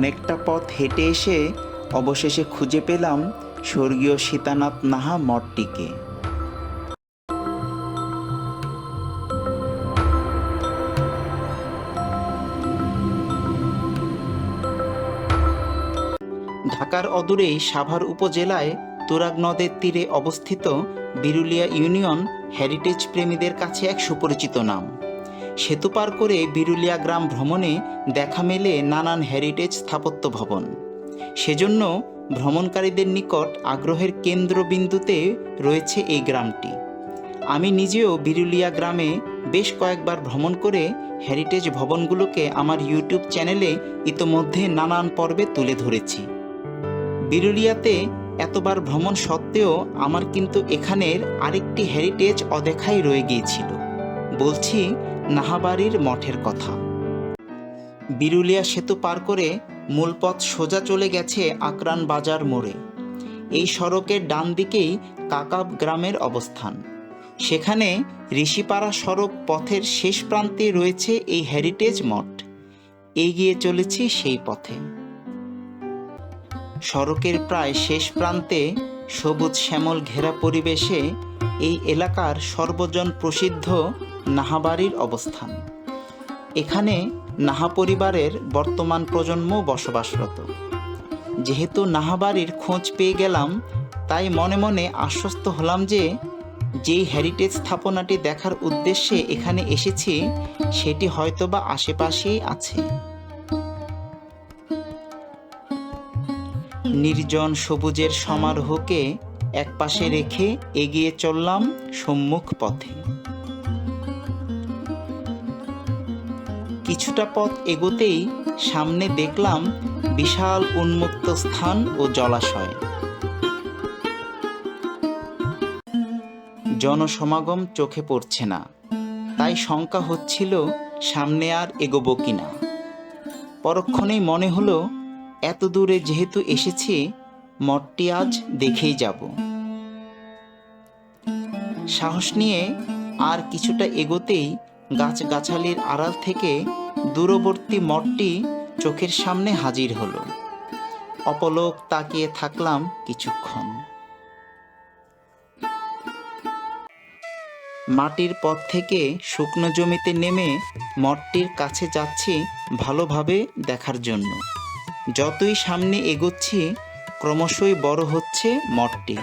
অনেকটা পথ হেঁটে এসে অবশেষে খুঁজে পেলাম স্বর্গীয় সীতানাথ নাহা মঠটিকে। ঢাকার অদূরেই সাভার উপজেলায় তুরাগ নদের তীরে অবস্থিত বিরুলিয়া ইউনিয়ন হেরিটেজ প্রেমীদের কাছে এক সুপরিচিত নাম। সেতু পার করে বিরুলিয়া গ্রাম ভ্রমণে দেখা মেলে নানান হেরিটেজ স্থাপত্য ভবন। সেজন্য ভ্রমণকারীদের নিকট আগ্রহের কেন্দ্রবিন্দুতে রয়েছে এই গ্রামটি। আমি নিজেও বিরুলিয়া গ্রামে বেশ কয়েকবার ভ্রমণ করে হেরিটেজ ভবনগুলোকে আমার ইউটিউব চ্যানেলে ইতোমধ্যে নানান পর্বে তুলে ধরেছি। বিরুলিয়াতে এতবার ভ্রমণ সত্ত্বেও আমার কিন্তু এখানের আরেকটি হেরিটেজ অদেখাই রয়ে গিয়েছিল। বলছি নাহাবাড়ির মঠের কথা। বিরুলিয়া সেতু পার করে মূল পথ সোজা চলে গেছে আকরান বাজার মোড়ে। এই সড়কের ডান দিকেই কাকাব গ্রামের অবস্থান। সেখানে ঋষিপাড়া সড়ক পথের শেষ প্রান্তে রয়েছে এই হেরিটেজ মঠ। এগিয়ে চলেছি সেই পথে। সড়কের প্রায় শেষ প্রান্তে সবুজ শ্যামল ঘেরা পরিবেশে এই এলাকার সর্বজন প্রসিদ্ধ নাহাবাড়ির অবস্থান। এখানে নাহা পরিবারের বর্তমান প্রজন্ম বসবাসরত। যেহেতু নাহাবাড়ির খোঁজ পেয়ে গেলাম, তাই মনে মনে আশ্বস্ত হলাম যে, যেই হেরিটেজ স্থাপনাটি দেখার উদ্দেশ্যে এখানে এসেছি, সেটি হয়তোবা আশেপাশেই আছে। নির্জন সবুজের সমারোহকে একপাশে রেখে এগিয়ে চললাম সম্মুখ পথে। কিছুটা পথ এগোতেই সামনে দেখলাম বিশাল উন্মুক্ত স্থান ও জলাশয়। জনসমাগম চোখে পড়ছে না, তাই শঙ্কা হচ্ছিল সামনে আর এগোবো কিনা। পরক্ষণেই মনে হলো এত দূরে যেহেতু এসেছি, মঠটি আজ দেখেই যাব। সাহস নিয়ে আর কিছুটা এগোতেই গাছগাছালির আড়াল থেকে দূরবর্তী মঠটি চোখের সামনে হাজির হলো। অপলক তাকিয়ে থাকলাম কিছুক্ষণ। মাটির পথ থেকে শুকনো জমিতে নেমে মঠটির কাছে যাচ্ছি ভালোভাবে দেখার জন্য। যতই সামনে এগোচ্ছি, ক্রমশই বড় হচ্ছে মঠটি।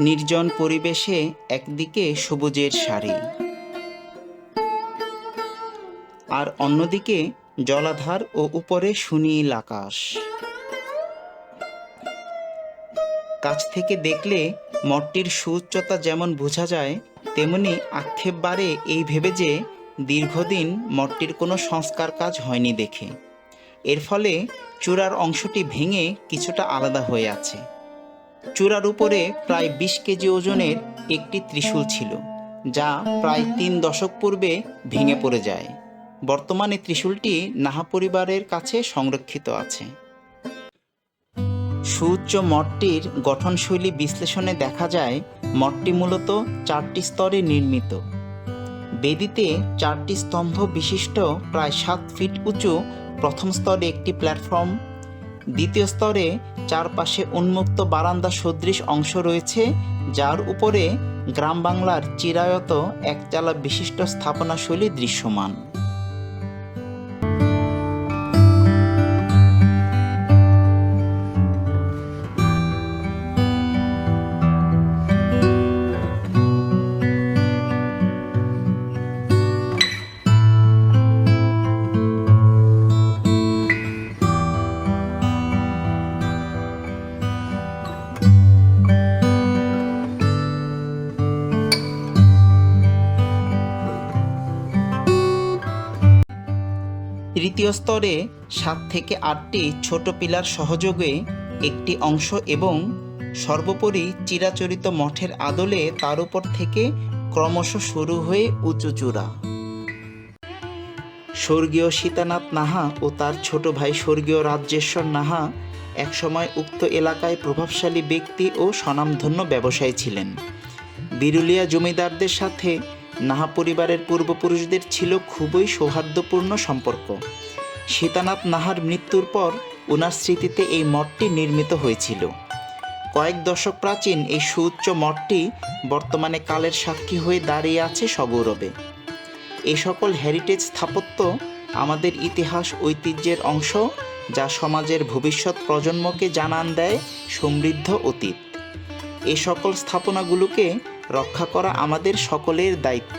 নির্জন পরিবেশে একদিকে সবুজের সারি আর অন্যদিকে জলাধার ও উপরে সুনীল আকাশ। কাছ থেকে দেখলে মঠটির সুউচ্চতা যেমন বোঝা যায়, তেমনি আক্ষেপ বাড়ে এই ভেবে যে দীর্ঘদিন মঠটির কোনো সংস্কার কাজ হয়নি দেখে। এর ফলে চূড়ার অংশটি ভেঙে কিছুটা আলাদা হয়ে আছে। চূড়ার উপরে প্রায় বিশ কেজি ওজনের একটি ত্রিশূল ছিল, যা প্রায় তিন দশক পূর্বে ভেঙে পড়ে যায়। বর্তমানে ত্রিশূলটি নাহা পরিবারের কাছে সংরক্ষিত আছে। সুউচ্চ মঠটির গঠনশৈলী বিশ্লেষণে দেখা যায়, মঠটি মূলত চারটি স্তরে নির্মিত। বেদিতে চারটি স্তম্ভ বিশিষ্ট, প্রায় সাত ফিট উঁচু প্রথম স্তরে একটি প্ল্যাটফর্ম, দ্বিতীয় স্তরে চারপাশে উন্মুক্ত বারান্দা সদৃশ অংশ রয়েছে, যার উপরে গ্রাম বাংলার চিরায়ত একচালা বিশিষ্ট স্থাপনাশৈলী দৃশ্যমান। তৃতীয় স্তরে সাত থেকে আটটি ছোট পিলার সহযোগে একটি অংশ এবং সর্বোপরি চিরাচরিত মঠের আদলে তার উপর থেকে ক্রমশ শুরু হয়ে উঁচু চূড়া। স্বর্গীয় সীতানাথ নাহা ও তার ছোট ভাই স্বর্গীয় রাজ্যেশ্বর নাহা একসময় উক্ত এলাকায় প্রভাবশালী ব্যক্তি ও স্বনামধন্য ব্যবসায়ী ছিলেন। বিরুলিয়া জমিদারদের সাথে নাহা পরিবারের পূর্বপুরুষদের ছিল খুবই সৌহার্দ্যপূর্ণ সম্পর্ক। সীতানাথ নাহার মৃত্যুর পর ওনার স্মৃতিতে এই মঠটি নির্মিত হয়েছিল। কয়েক দশক প্রাচীন এই সুউচ্চ মঠটি বর্তমানে কালের সাক্ষী হয়ে দাঁড়িয়ে আছে সগৌরবে। এই সকল হেরিটেজ স্থাপত্য আমাদের ইতিহাস ঐতিহ্যের অংশ যা সমাজের ভবিষ্যৎ প্রজন্মকে জানান দেয় সমৃদ্ধ অতীত। এ সকল স্থাপনাগুলোকে রক্ষা করা আমাদের সকলের দায়িত্ব।